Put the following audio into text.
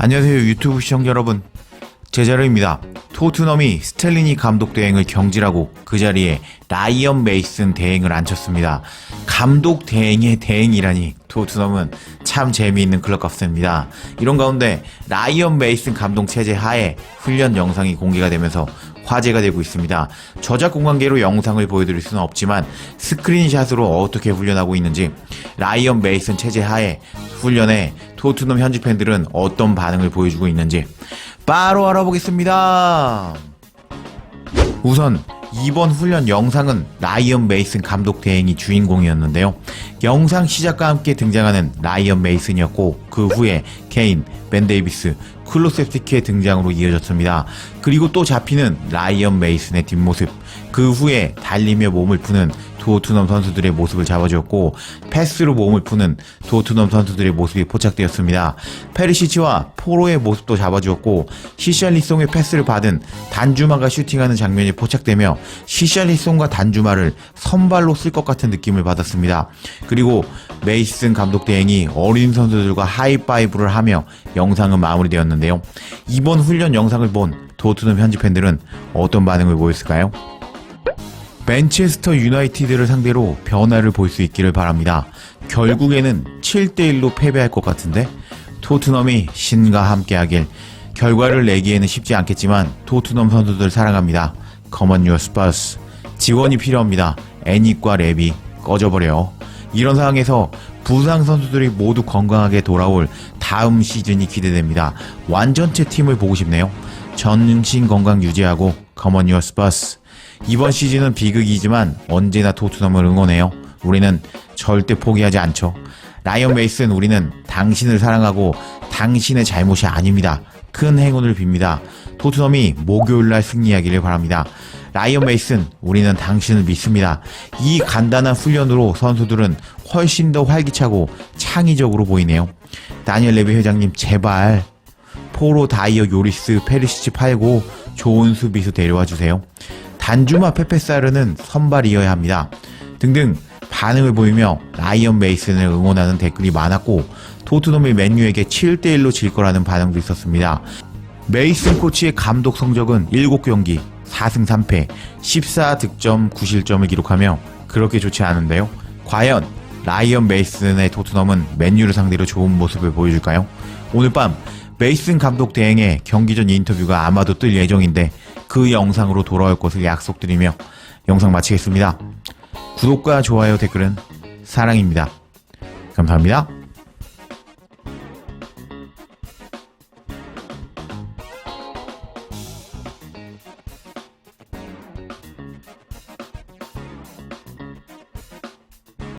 안녕하세요 유튜브 시청자 여러분. 제자르입니다. 토트넘이 스텔리니 감독 대행을 경질하고 그 자리에 라이언 메이슨 대행을 앉혔습니다. 감독 대행의 대행이라니 토트넘은 참 재미있는 클럽 같습니다. 이런 가운데 라이언 메이슨 감독 체제 하에 훈련 영상이 공개가 되면서 화제가 되고 있습니다. 저작권 관계로 영상을 보여드릴 수는 없지만 스크린샷으로 어떻게 훈련하고 있는지 라이언 메이슨 체제 하에 훈련에 토트넘 현지 팬들은 어떤 반응을 보여주고 있는지 바로 알아보겠습니다. 우선 이번 훈련 영상은 라이언 메이슨 감독 대행이 주인공이었는데요. 영상 시작과 함께 등장하는 라이언 메이슨이었고 그 후에 케인, 벤 데이비스, 클로셉티키의 등장으로 이어졌습니다. 그리고 또 잡히는 라이언 메이슨의 뒷모습, 그 후에 달리며 몸을 푸는 토트넘 선수들의 모습을 잡아주었고 패스로 몸을 푸는 토트넘 선수들의 모습이 포착되었습니다. 페리시치와 포로의 모습도 잡아주었고 시샬리송의 패스를 받은 단주마가 슈팅하는 장면이 포착되며 시샬리송과 단주마를 선발로 쓸 것 같은 느낌을 받았습니다. 그리고 메이슨 감독 대행이 어린 선수들과 하이파이브를 하며 영상은 마무리되었는데요. 이번 훈련 영상을 본 토트넘 현지 팬들은 어떤 반응을 보였을까요? 맨체스터 유나이티드를 상대로 변화를 볼 수 있기를 바랍니다. 결국에는 7대1로 패배할 것 같은데 토트넘이 신과 함께하길 결과를 내기에는 쉽지 않겠지만 토트넘 선수들 사랑합니다. 커먼 유어 스파스 지원이 필요합니다. 애닉과 랩이 꺼져버려. 이런 상황에서 부상 선수들이 모두 건강하게 돌아올 다음 시즌이 기대됩니다. 완전체 팀을 보고 싶네요. 전신 건강 유지하고 커먼 유어 스파스 이번 시즌은 비극이지만 언제나 토트넘을 응원해요. 우리는 절대 포기하지 않죠. 라이언 메이슨 우리는 당신을 사랑하고 당신의 잘못이 아닙니다. 큰 행운을 빕니다. 토트넘이 목요일날 승리하기를 바랍니다. 라이언 메이슨 우리는 당신을 믿습니다. 이 간단한 훈련으로 선수들은 훨씬 더 활기차고 창의적으로 보이네요. 다니엘 레비 회장님 제발 포로 다이어 요리스 페리시치 팔고 좋은 수비수 데려와 주세요. 단주마 페페사르는 선발이어야 합니다. 등등 반응을 보이며 라이언 메이슨을 응원하는 댓글이 많았고 토트넘이 맨유에게 7대1로 질 거라는 반응도 있었습니다. 메이슨 코치의 감독 성적은 7경기 4승 3패 14득점 9실점을 기록하며 그렇게 좋지 않은데요. 과연 라이언 메이슨의 토트넘은 맨유를 상대로 좋은 모습을 보여줄까요? 오늘 밤 메이슨 감독 대행의 경기 전 인터뷰가 아마도 뜰 예정인데 그 영상으로 돌아올 것을 약속드리며 영상 마치겠습니다. 구독과 좋아요 댓글은 사랑입니다. 감사합니다.